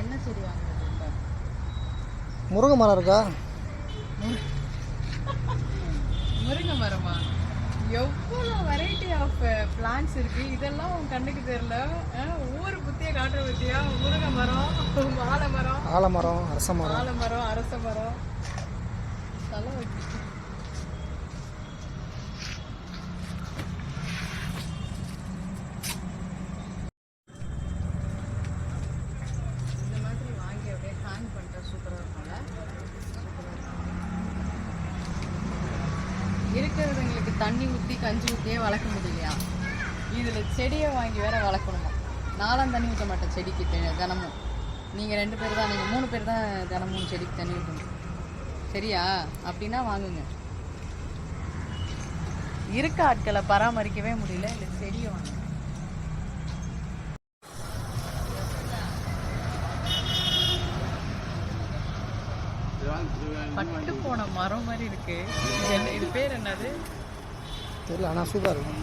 என்ன செடி வாங்குறது? முருங்கை மரம் இருக்கா? முருங்கை மரமா? எவ்வளோ வெரைட்டி ஆஃப் பிளான்ஸ் இருக்கு. இதெல்லாம் உன் கண்ணுக்கு தெரியல. ஊர் புத்திய காட்டுற பத்தியா? முருங்கை மரம் வாழை மரம் ஆலமரம் அரச மரம் வாழை மரம் அரச மரம் தலை வச்சு இந்த மாதிரி வாங்கி அப்படியே ஹேங் பண்ணிட்டா சூப்பராக இருக்கும்ல சூப்பராக இருக்கும் இருக்கிறவங்களுக்கு தண்ணி ஊற்றி கஞ்சி ஊற்றியே வளர்க்க முடியலையா? இதில் செடியை வாங்கி வேற வளர்க்கணுமா? நாலாம் தண்ணி ஊற்ற மாட்டேன் செடிக்கு தெ- தினமும். நீங்கள் ரெண்டு பேர் தான் நீங்கள் மூணு பேர் தான் தினமும் செடிக்கு தண்ணி ஊற்றணும் சரியா? அப்படின்னா வாங்குங்க. இருக்க ஆட்களை பராமரிக்கவே முடியல இல்லை செடியை வாங்க பட்டு போன மரம் மாதிரி இருக்கு. இது என்ன- இது பேர் என்னது? தெரியல ஆனால் சூப்பராக இருக்கும்